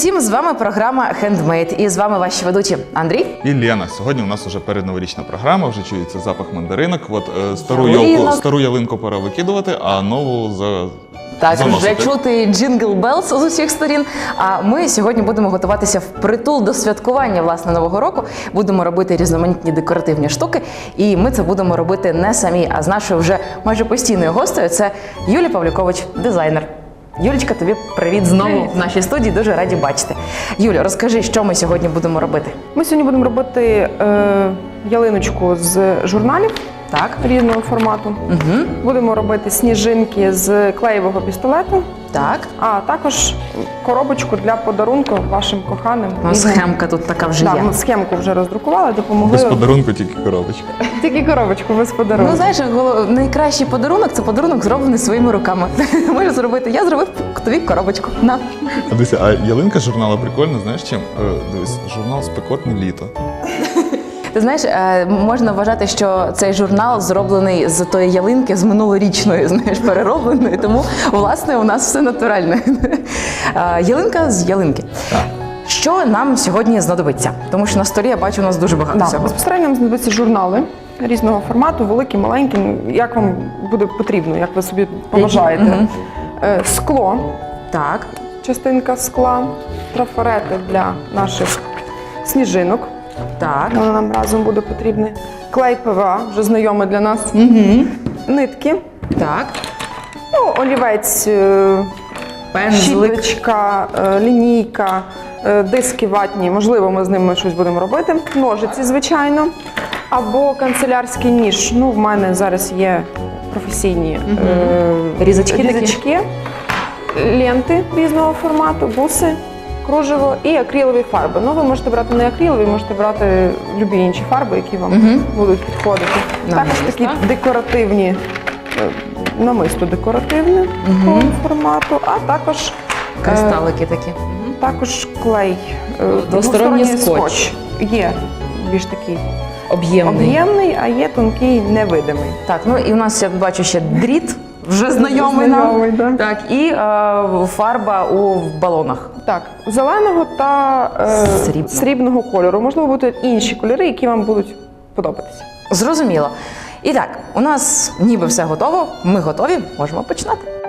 Усім! З вами програма Хендмейд. І з вами ваші ведучі Андрій. І Лена, сьогодні у нас вже передноворічна програма, вже чується запах мандаринок. От е, стару Ялинок. ялку, стару ялинку пора викидувати, а нову за Так, заносити. вже чути джингл белс з усіх сторін. А ми сьогодні будемо готуватися впритул до святкування власне нового року. Будемо робити різноманітні декоративні штуки. І ми це будемо робити не самі, а з нашою вже майже постійною гостею. Це Юлія Павлюкович, дизайнер. Юлічка, тобі привіт знову Привіт. в нашій студії. Дуже раді бачити. Юля, розкажи, що ми сьогодні будемо робити. Ми сьогодні будемо робити е, ялиночку з журналів Так, різного формату. угу. Будемо робити сніжинки з клеєвого пістолету, так. а також коробочку для подарунку вашим коханим. Ну, різним. схемка тут така вже Да, є. ми схемку вже роздрукували, допомогли. без подарунку тільки коробочка. Тільки коробочку без подарунку. Ну, знаєш, голов- найкращий подарунок це подарунок зроблений своїми руками. Можеш зробити. Я зробив тобі коробочку. На. А дивися, а ялинка журналу прикольна, знаєш чим? Е, дивись, журнал спекотне літо. Ти знаєш, е, можна вважати, що цей журнал зроблений з тої ялинки з минулорічної, знаєш, переробленої. Тому, власне, у нас все натуральне. Е, Ялинка з ялинки. Так. Що нам сьогодні знадобиться? Тому що на столі я бачу у нас дуже багато Да, всього. безпосередньо нам знадобиться журнали різного формату, великі, маленькі, як вам буде потрібно, як ви собі побажаєте. Мгм. Е, Скло, Так, частинка скла, трафарети для наших сніжинок. Так. Воно нам разом буде потрібне. Клей ПВА, вже знайомий для нас. Угу. Нитки, Так. ну, олівець, е, Пензлик. щіточка, е, лінійка, е, диски ватні. Можливо, ми з ними щось будемо робити. Ножиці, звичайно. Або канцелярський ніж. Ну, в мене зараз є професійні е, Різачки такі? різачки, ленти різного формату, буси, кружево і акрилові фарби. Ну, ви можете брати не акрилові, можете брати любі інші фарби, які вам Мгм. будуть підходити. Також такі декоративні, е, намисто декоративне такого формату, а також е, Кристалики такі. також клей. е, Двосторонній двосторонній скотч. Є більш такий Об'ємний. об'ємний, а є тонкий, невидимий. Так, ну і у нас я бачу ще дріт, вже знайомий нам. Знайомий, да. Так, і е, фарба у балонах. Так, зеленого та е, Срібного. срібного кольору. Можливо, будуть інші кольори, які вам будуть подобатися. Зрозуміло. І так, у нас ніби все готово. Ми готові, можемо починати.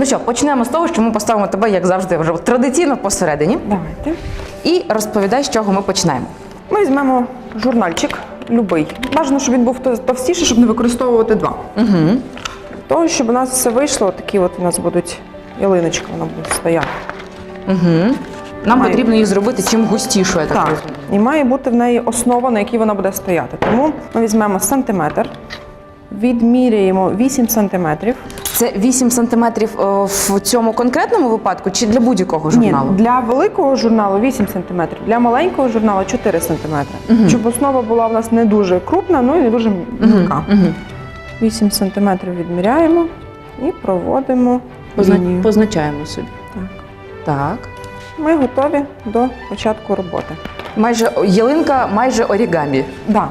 Ну що, почнемо з того, що ми поставимо тебе, як завжди, вже традиційно посередині, Давайте. і розповідай, з чого ми починаємо. Ми візьмемо журнальчик, любий. Бажано, щоб він був тов- товстіший, щоб не використовувати два. Угу. Того, щоб у нас все вийшло, такі от у нас будуть ялиночка, вона буде стояти. Угу. Нам Має- потрібно її зробити чим густішою, я так, Так, розумію. і має бути в неї основа, на якій вона буде стояти. Тому ми візьмемо сантиметр, відміряємо 8 сантиметрів. Це 8 сантиметрів е, в цьому конкретному випадку чи для будь-якого журналу? Ні, для великого журналу 8 сантиметрів, для маленького журналу 4 сантиметри. Щоб основа була в нас не дуже крупна, ну і не дуже мілка. Мгм. 8 сантиметрів відміряємо і проводимо Позна- лінію. Позначаємо собі. Так. Так. Ми готові до початку роботи. Майже ялинка, майже орігамі. Да.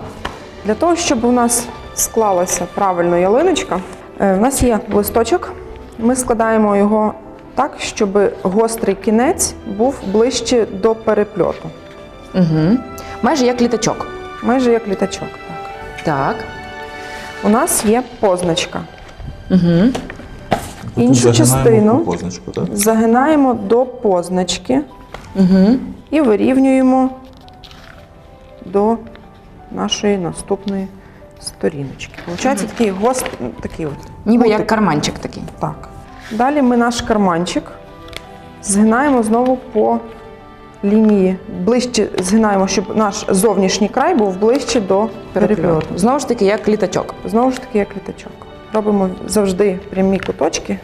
Для того, щоб у нас склалася правильно ялиночка, у нас є листочок. Ми складаємо його так, щоб гострий кінець був ближче до перепльоту. Угу. Майже як літачок. Майже як літачок. Так. Так. У нас є позначка. Угу. Іншу загинаємо частину позначку, так? загинаємо до позначки Угу. і вирівнюємо до нашої наступної сторіночки. Получається такий гост, такий от. Ніби кутик. як карманчик такий. Так. Далі ми наш карманчик згинаємо знову по лінії. Ближче згинаємо, щоб наш зовнішній край був ближче до перепльоту. Знову ж таки, як літачок. Знову ж таки, як літачок. Робимо завжди прямі куточки,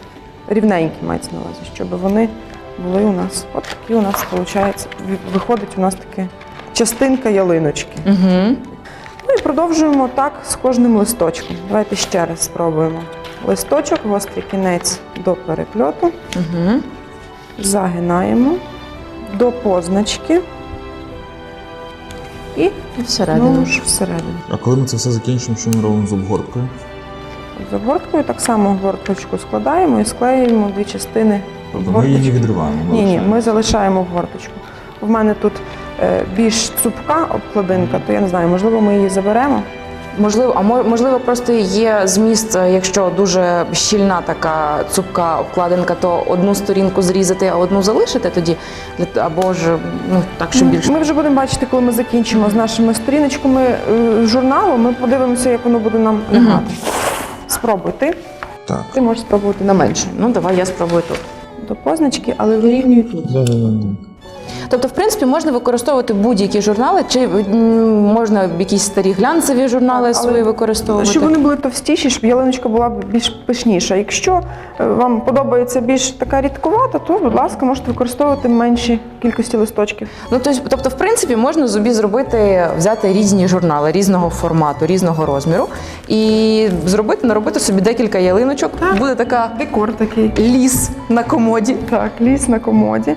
рівненькі мається на увазі, щоб вони були у нас. От такі у нас виходить, виходить у нас таке частинка ялиночки. Угу. Ну і продовжуємо так з кожним листочком. Давайте ще раз спробуємо. Листочок, гострий кінець до перепльоту. Угу. Загинаємо, до позначки і І всередину. знову всередину. А коли ми це все закінчимо, що ми робимо з обгорткою? З обгорткою так само обгорточку складаємо і склеюємо дві частини. Тобто ми її не відриваємо. Ні, ні, ми залишаємо обгорточку. В мене тут е, більш цупка обкладинка, то я не знаю, можливо, ми її заберемо. Можливо, а можливо, просто є зміст, е, якщо дуже щільна така цупка обкладинка, то одну сторінку зрізати, а одну залишити тоді, або ж ну так, щоб більше. Ми вже будемо бачити, коли ми закінчимо з нашими сторіночками е, журналу. Ми подивимося, як воно буде нам лягати. Спробуй ти. Так. Ти можеш спробувати на менше. Ну давай я спробую тут. До позначки, але вирівнюю тут. Да-да-да. Тобто, в принципі, можна використовувати будь-які журнали, чи можна якісь старі глянцеві журнали Так, свої використовувати. Щоб вони були товстіші, щоб ялиночка була більш пишніша. Якщо е, вам подобається більш така рідкувата, то, будь ласка, можете використовувати менші кількості листочків. Ну, тобто, в принципі, можна собі зробити, взяти різні журнали різного формату, різного розміру і зробити, наробити собі декілька ялиночок. Буде така Декор такий. ліс на комоді. Так, ліс на комоді.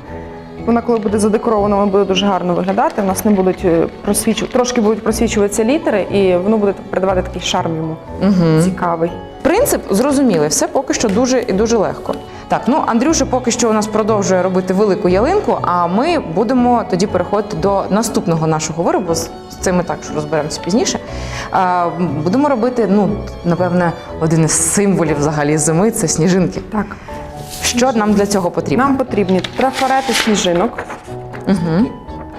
Вона, коли буде задекорована, вона буде дуже гарно виглядати. У нас не будуть е, просвічувати, трошки будуть просвічуватися літери, і воно буде придавати такий шарм йому Угу. цікавий. Принцип зрозумілий, все поки що дуже і дуже легко. Так, ну Андрюша поки що у нас продовжує робити велику ялинку, а ми будемо тоді переходити до наступного нашого виробу. З цим ми також розберемося пізніше. А, будемо робити, ну, напевне, один із символів взагалі зими це сніжинки. Так, Що нам для цього потрібно? нам потрібні трафарети сніжинок, Угу.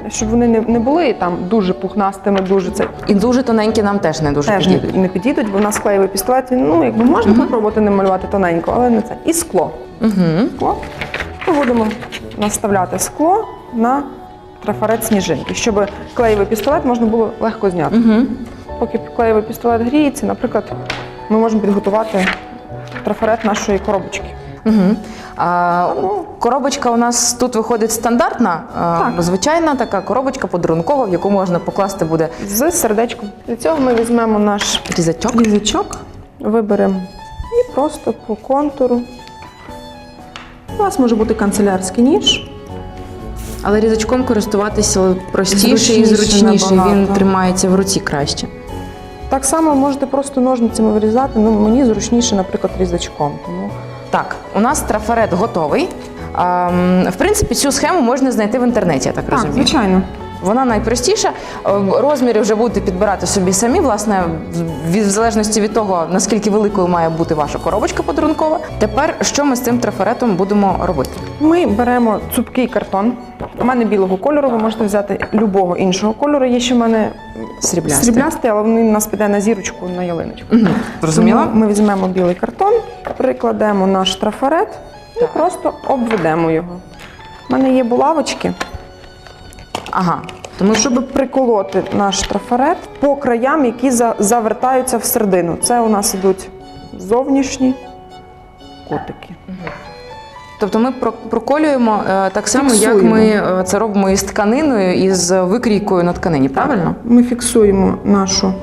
щоб вони не, не були там дуже пухнастими, дуже це І дуже тоненькі нам теж не дуже теж не, підійдуть. не підійдуть, бо в нас клеєвий пістолет. Він ну якби можна попробувати не малювати тоненько, але не це. І скло. Угу. Скло. Ми будемо наставляти скло на трафарет сніжинки, щоб клеєвий пістолет можна було легко зняти. Угу. Поки клеєвий пістолет гріється, наприклад, ми можемо підготувати трафарет нашої коробочки. Угу. А, коробочка у нас тут виходить стандартна, а, Так. звичайна така коробочка подарункова, в яку можна покласти буде З сердечком. Для цього ми візьмемо наш різачок. різачок, виберемо і просто по контуру. У нас може бути канцелярський ніж. Але різачком користуватися простіше і Зручніше зручніше. Він набагато. тримається в руці краще. Так само можете просто ножницями вирізати. Ну, мені зручніше, наприклад, різачком. Тому Так, у нас трафарет готовий. А, в принципі, цю схему можна знайти в інтернеті, я так, так, розумію. звичайно. Вона найпростіша. Е, Розміри вже будете підбирати собі самі, власне, в- залежності від того, наскільки великою має бути ваша коробочка подарункова. Тепер що ми з цим трафаретом будемо робити? Ми беремо цупкий картон. У мене білого кольору, ви можете взяти любого іншого кольору. Є ще в мене Сріблястий. сріблястий, але він у нас піде на зірочку на ялиночку. Угу. Зрозуміло? Тому ми візьмемо білий картон, прикладемо наш трафарет і просто обведемо його. У мене є булавочки, Ага. Тому щоб приколоти наш трафарет по краям, які завертаються в середину. Це у нас ідуть зовнішні кутики. Тобто ми проколюємо е, так само, як ми е, це робимо із тканиною і з викрійкою на тканині, правильно? Ми фіксуємо нашу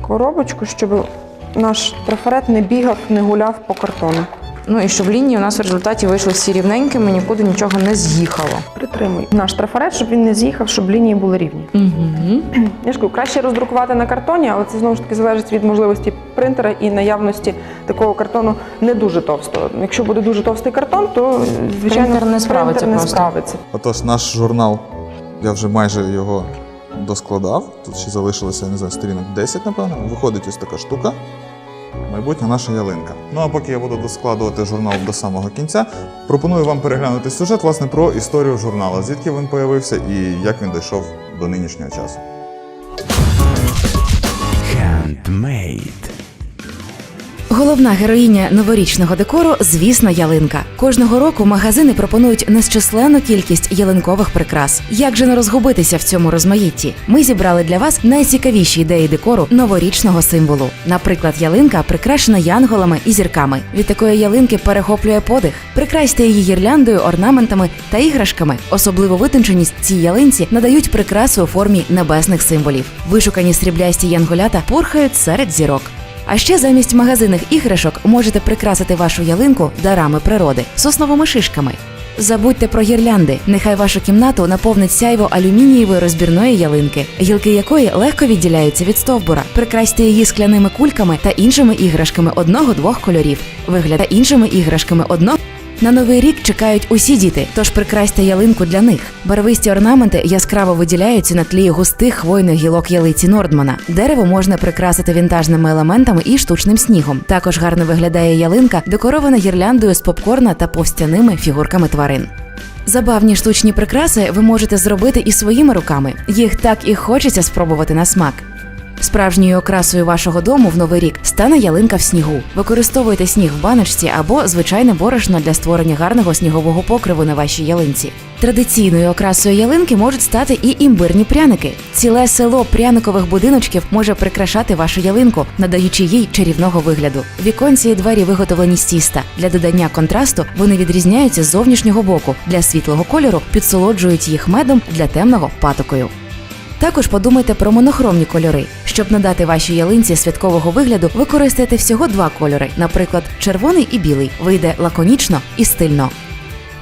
коробочку, щоб наш трафарет не бігав, не гуляв по картону. Ну і щоб лінії у нас в результаті вийшли всі рівненькими, нікуди нічого не з'їхало. Притримуй наш трафарет, щоб він не з'їхав, щоб лінії були рівні. Угу. Я ж кажу, краще роздрукувати на картоні, але це знову ж таки залежить від можливості принтера і наявності такого картону не дуже товстого. Якщо буде дуже товстий картон, то звичайно Принтер не справиться принтер не просто. справиться. Отож, наш журнал, я вже майже його доскладав. Тут ще залишилося, не знаю, сторінок 10, напевно. Виходить ось така штука. Майбутня наша ялинка. Ну а поки я буду доскладувати журнал до самого кінця, пропоную вам переглянути сюжет власне про історію журналу, звідки він появився і як він дійшов до нинішнього часу. Handmade. Головна героїня новорічного декору, звісно, ялинка. Кожного року магазини пропонують незчисленну кількість ялинкових прикрас. Як же не розгубитися в цьому розмаїтті? Ми зібрали для вас найцікавіші ідеї декору новорічного символу. Наприклад, ялинка прикрашена янголами і зірками. Від такої ялинки перехоплює подих. Прикрасьте її гірляндою, орнаментами та іграшками. Особливу витонченість цій ялинці надають прикраси у формі небесних символів. Вишукані сріблясті янголята порхають серед зірок. А ще замість магазинних іграшок можете прикрасити вашу ялинку дарами природи, сосновими шишками. Забудьте про гірлянди. Нехай вашу кімнату наповнить сяйво алюмінієвої розбірної ялинки, гілки якої легко відділяються від стовбура. Прикрасьте її скляними кульками та іншими іграшками одного-двох кольорів. Вигляда іншими іграшками одного. На новий рік чекають усі діти, тож прикрасьте ялинку для них. Барвисті орнаменти яскраво виділяються на тлі густих хвойних гілок ялиці Нордмана. Дерево можна прикрасити вінтажними елементами і штучним снігом. Також гарно виглядає ялинка, декорована гірляндою з попкорна та повстяними фігурками тварин. Забавні штучні прикраси ви можете зробити і своїми руками. Їх так і хочеться спробувати на смак. Справжньою окрасою вашого дому в новий рік стане ялинка в снігу. Використовуйте сніг в баночці або звичайне борошно для створення гарного снігового покриву на вашій ялинці. Традиційною окрасою ялинки можуть стати і імбирні пряники. Ціле село пряникових будиночків може прикрашати вашу ялинку, надаючи їй чарівного вигляду. Віконці і двері виготовлені з тіста. Для додання контрасту вони відрізняються з зовнішнього боку. Для світлого кольору підсолоджують їх медом для темного патокою. Також подумайте про монохромні кольори. Щоб надати вашій ялинці святкового вигляду, використайте всього два кольори, наприклад, червоний і білий. Вийде лаконічно і стильно.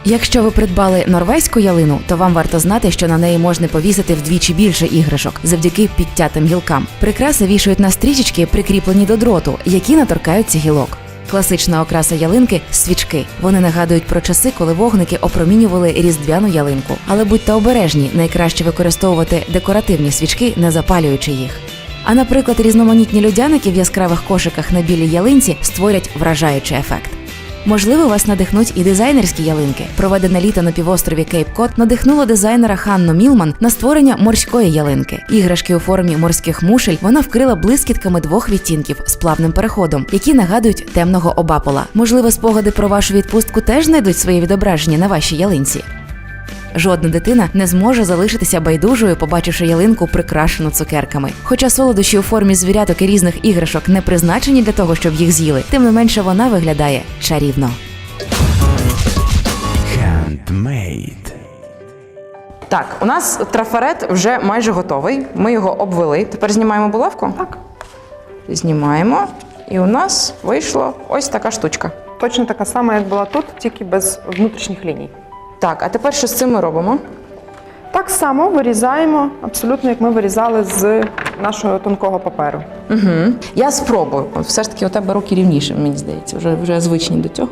Якщо ви придбали норвезьку ялину, то вам варто знати, що на неї можна повісити вдвічі більше іграшок завдяки підтятим гілкам. Прикраси вішають на стрічечки, прикріплені до дроту, які наторкаються гілок. Класична окраса ялинки свічки. Вони нагадують про часи, коли вогники опромінювали різдвяну ялинку. Але будьте обережні, найкраще використовувати декоративні свічки, не запалюючи їх. А наприклад, різноманітні людяники в яскравих кошиках на білій ялинці створять вражаючий ефект. Можливо, вас надихнуть і дизайнерські ялинки. Проведене літо на півострові Кейп Кот надихнуло дизайнера Ханну Мілман на створення морської ялинки. Іграшки у формі морських мушель вона вкрила блискітками двох відтінків з плавним переходом, які нагадують темного обапола. Можливо, спогади про вашу відпустку теж знайдуть своє відображення на вашій ялинці. Жодна дитина не зможе залишитися байдужою, побачивши ялинку прикрашену цукерками. Хоча солодощі у формі звіряток і різних іграшок не призначені для того, щоб їх з'їли, тим не менше вона виглядає чарівно. Handmade. Так, у нас трафарет вже майже готовий. Ми його обвели. Тепер знімаємо булавку. Так. Знімаємо. І у нас вийшла ось така штучка. Точно така сама, як була тут, тільки без внутрішніх ліній. Так, а тепер що з цим ми робимо? Так само вирізаємо, абсолютно як ми вирізали з нашого тонкого паперу. Угу. Я спробую. От все ж таки у тебе руки рівніші, мені здається, вже, вже звичні до цього.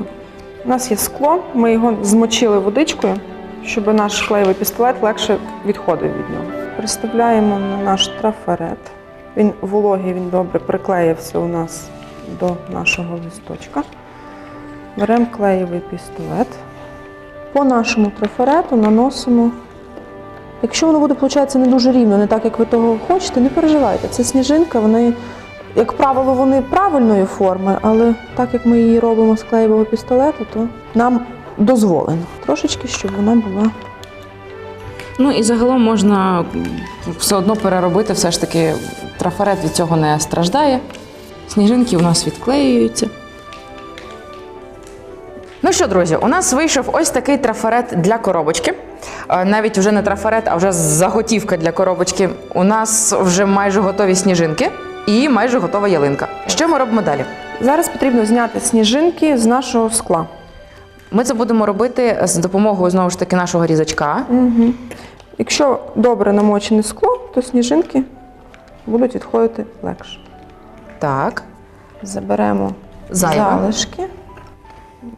У нас є скло, ми його змочили водичкою, щоб наш клеєвий пістолет легше відходив від нього. Приставляємо на наш трафарет. Він вологий, він добре приклеївся у нас до нашого листочка. Беремо клеєвий пістолет. По нашому трафарету наносимо. Якщо воно буде, виходить, не дуже рівно, не так, як ви того хочете, не переживайте. Це сніжинка, вони, як правило, вони правильної форми, але так як ми її робимо з клеєвого пістолету, то нам дозволено трошечки, щоб вона була. Ну і загалом можна все одно переробити, все ж таки трафарет від цього не страждає. Сніжинки у нас відклеюються. Ну що, друзі, у нас вийшов ось такий трафарет для коробочки. Е, Навіть вже не трафарет, а вже заготівка для коробочки. У нас вже майже готові сніжинки і майже готова ялинка. Що ми робимо далі? Зараз потрібно зняти сніжинки з нашого скла. Ми це будемо робити з допомогою знову ж таки нашого різачка. Угу. Якщо добре намочене скло, то сніжинки будуть відходити легше. Так. Заберемо Зайве. залишки.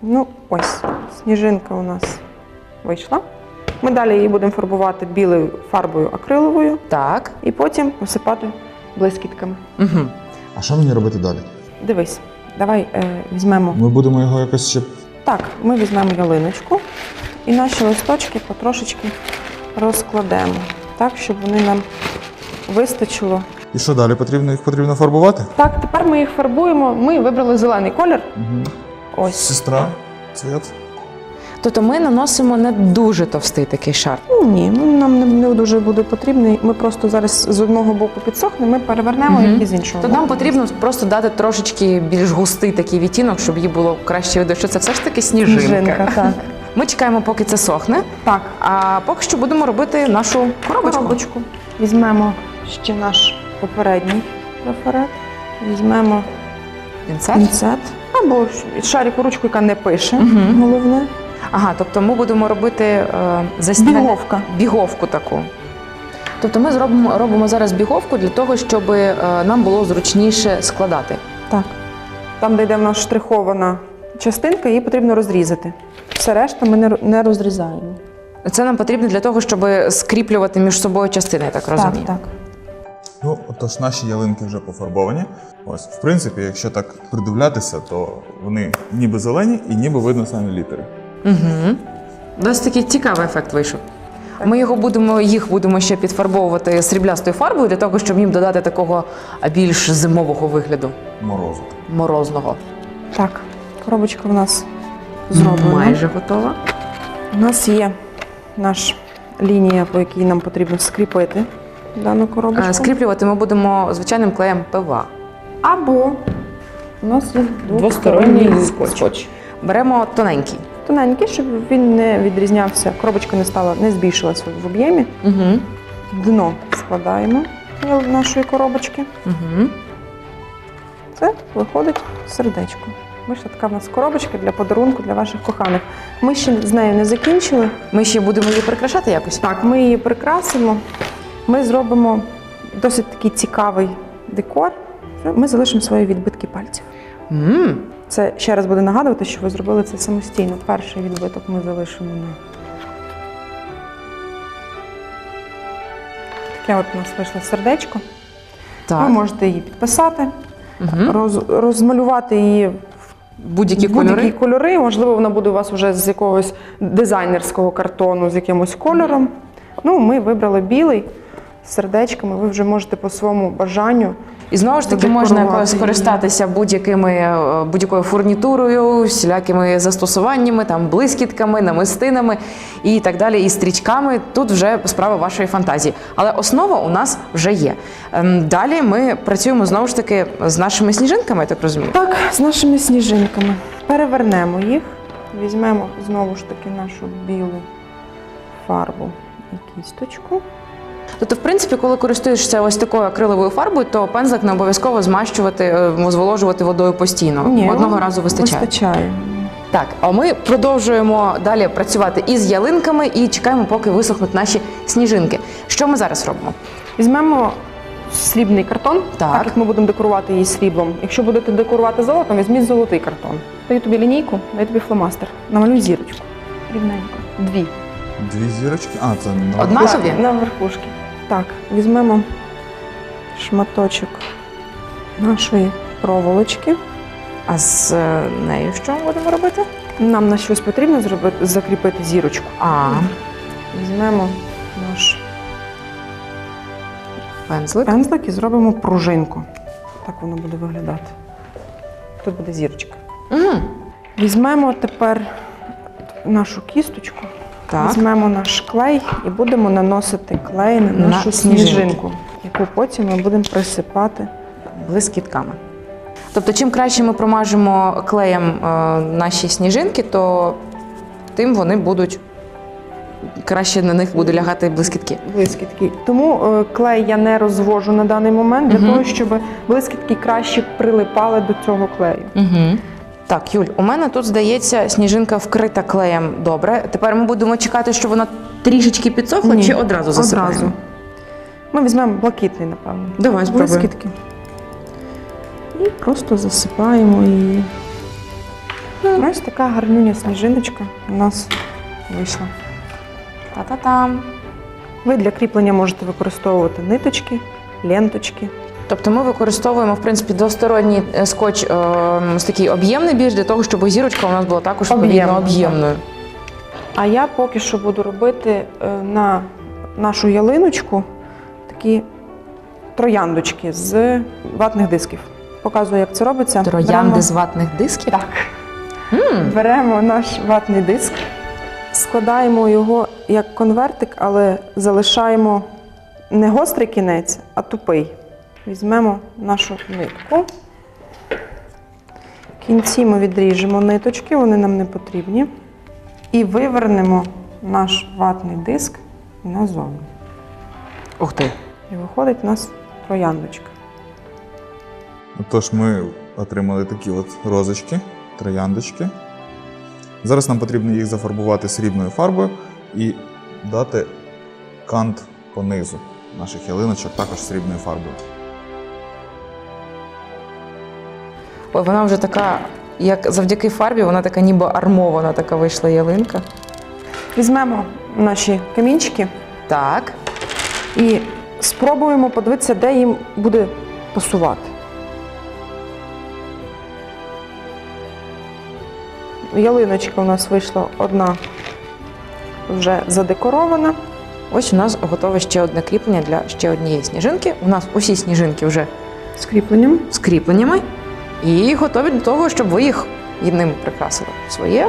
Ну, ось, сніжинка у нас вийшла. Ми далі її будемо фарбувати білою фарбою акриловою Так. і потім посипати блискітками. Угу. А що мені робити далі? Дивись, давай е, візьмемо. Ми будемо його якось ще. Так, ми візьмемо ялиночку і наші листочки потрошечки розкладемо, так, щоб вони нам вистачило. І що далі? Потрібно їх потрібно фарбувати? Так, тепер ми їх фарбуємо. Ми вибрали зелений колір. Угу. Ось. Сестра, цвіт. Тобто ми наносимо не дуже товстий такий шар. Ну, Ні, ну, нам не, не дуже буде потрібний. Ми просто зараз з одного боку підсохне, ми перевернемо Мгм. їх і з іншого. То боку. нам потрібно просто дати трошечки більш густий такий відтінок, щоб їй було краще видно, що це все ж таки сніжинка. Сніжинка, так. Ми чекаємо, поки це сохне. Так, А поки що будемо робити нашу коробочку. коробочку. Візьмемо ще наш попередній трафарет. Візьмемо Пінцет. пінцет або шарику ручку, яка не пише. Мгм. Головне, Ага, тобто ми будемо робити е, застінання- Біговка. біговку таку. Тобто ми зробимо робимо зараз біговку для того, щоб е, нам було зручніше складати. Так. Там, де йде в нас штрихована частинка, її потрібно розрізати. Все решта ми не ро- не розрізаємо. Це нам потрібно для того, щоб скріплювати між собою частини, я так розумію. Так, так. Ну, отож, наші ялинки вже пофарбовані. Ось, в принципі, якщо так придивлятися, то вони ніби зелені і ніби видно самі літери. Угу. Досить такий цікавий ефект вийшов. Ми його будемо, їх будемо ще підфарбовувати сріблястою фарбою для того, щоб їм додати такого більш зимового вигляду, Морозу. морозного. Так, коробочка в нас зроблена. Майже готова. У нас є наша лінія, по якій нам потрібно скріпити дану коробочку. Е, Скріплювати ми будемо звичайним клеєм ПВА. Або у нас є Двосторонній двосторонній скотч. скотч. Беремо тоненький. Тоненький, щоб він не відрізнявся, коробочка не стала, не збільшилася в об'ємі. Угу. Дно складаємо нашої коробочки. Угу. Це виходить сердечко. Вийшла така в нас коробочка для подарунку для ваших коханих. Ми ще з нею не закінчили. Ми ще будемо її прикрашати якось. Так, ми її прикрасимо. Ми зробимо досить такий цікавий декор. Ми залишимо свої відбитки пальців. м Це ще раз буде нагадувати, що ви зробили це самостійно. Перший відбиток ми залишимо на. Таке от у нас вийшло сердечко. Так. Ви можете її підписати, Угу. роз, розмалювати її Будь-які в будь-які кольори. кольори. Можливо, вона буде у вас вже з якогось дизайнерського картону, з якимось кольором. Ну, ми вибрали білий сердечками. Ви вже можете по своєму бажанню. І знову ж таки можна якось скористатися будь-якими е, будь-якою фурнітурою, всілякими застосуваннями, там блискітками, намистинами і так далі, і стрічками. Тут вже справа вашої фантазії. Але основа у нас вже є. Ем, Далі ми працюємо знову ж таки з нашими сніжинками, я так розумію. Так, з нашими сніжинками. Перевернемо їх, візьмемо знову ж таки нашу білу фарбу і кісточку. Тобто, в принципі, коли користуєшся ось такою акриловою фарбою, то пензлик не обов'язково змащувати, е, зволожувати водою постійно. Одного разу вистачає. Вистачає. Так, а ми продовжуємо далі працювати із ялинками і чекаємо, поки висохнуть наші сніжинки. Що ми зараз робимо? Візьмемо срібний картон, Так. як ми будемо декорувати її сріблом. Якщо будете декорувати золотом, візьміть золотий картон. Даю тобі лінійку, даю тобі фломастер. Намалюй зірочку. Рівненько. Дві. Дві зірочки. А, це на Одна? Собі? На верхушки. Так, візьмемо шматочок нашої проволочки. А з е, нею що ми будемо робити? Нам на щось потрібно зробити, закріпити зірочку. А, Візьмемо наш пензлик. пензлик і зробимо пружинку. Так воно буде виглядати. Тут буде зірочка. Угу. Візьмемо тепер нашу кісточку, Так. візьмемо наш клей і будемо наносити клей на На нашу сніжинки. сніжинку, яку потім ми будемо присипати. Блискітками. Тобто, чим краще ми промажемо клеєм е, наші сніжинки, то тим вони будуть краще на них буде лягати блискітки. Блискітки. Тому е, клей я не розвожу на даний момент для Мгм. того, щоб блискітки краще прилипали до цього клею. Угу. Так, Юль, у мене тут здається сніжинка вкрита клеєм добре. Тепер ми будемо чекати, щоб вона трішечки підсохла, Ні, чи одразу засипаємо? Одразу. Ми візьмемо блакитний, напевно. Давай спробуємо. Блискітки. І просто засипаємо її. Ось така гарнюня сніжиночка у нас вийшла. Та-та-там. Ви для кріплення можете використовувати ниточки, ленточки. Тобто ми використовуємо в принципі двосторонній е, скотч е, ось такий об'ємний більш для того, щоб зірочка у нас була також відповідно об'ємною. А я поки що буду робити е, на нашу ялиночку такі трояндочки з ватних дисків. Показую, як це робиться. Троянди Беремо- з ватних дисків. Так. Беремо наш ватний диск, складаємо його як конвертик, але залишаємо не гострий кінець, а тупий. Візьмемо нашу нитку. В кінці ми відріжемо ниточки, вони нам не потрібні. І вивернемо наш ватний диск назовні. Ух ти. І виходить у нас трояндочка. Тож ми отримали такі от розочки, трояндочки. Зараз нам потрібно їх зафарбувати срібною фарбою і дати кант по низу наших ялиночок також срібною фарбою. Ой, вона вже така, як завдяки фарбі, вона така ніби армована така вийшла ялинка. Візьмемо наші камінчики Так. і спробуємо подивитися, де їм буде пасувати. Ялиночка у нас вийшла одна вже задекорована. Ось у нас готове ще одне кріплення для ще однієї сніжинки. У нас усі сніжинки вже З кріпленням. з кріпленнями і готові до того, щоб ви їх і ним прикрасили. Своє,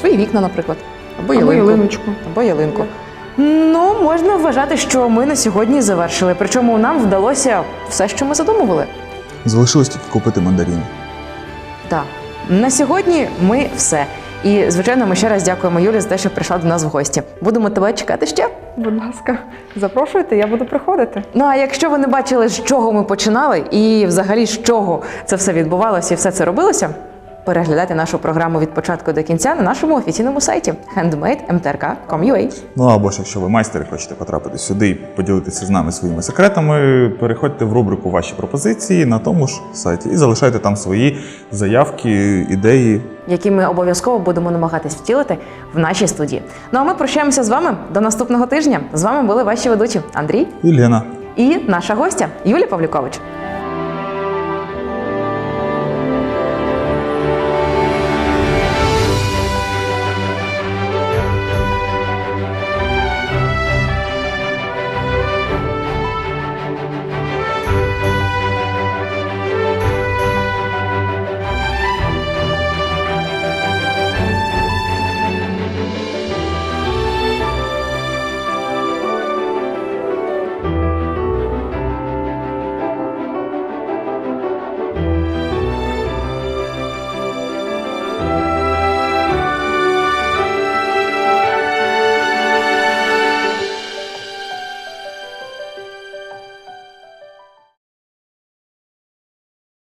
свої вікна, наприклад, або Або ялинку. ялиночку. Або ялинку. Ну, можна вважати, що ми на сьогодні завершили. Причому нам вдалося все, що ми задумували. Залишилось тільки купити мандарини. Так. На сьогодні ми все. І, звичайно, ми ще раз дякуємо Юлі за те, що прийшла до нас в гості. Будемо тебе чекати ще. Будь ласка, запрошуйте, я буду приходити. Ну а якщо ви не бачили, з чого ми починали, і взагалі з чого це все відбувалося і все це робилося, переглядайте нашу програму від початку до кінця на нашому офіційному сайті handmade.mtrk.com.ua. Ну або ж якщо ви майстер і хочете потрапити сюди і поділитися з нами своїми секретами, переходьте в рубрику Ваші пропозиції на тому ж сайті і залишайте там свої заявки, ідеї. які ми обов'язково будемо намагатись втілити в нашій студії. Ну а ми прощаємося з вами до наступного тижня. З вами були ваші ведучі Андрій І Лена. і наша гостя Юлія Павлюкович.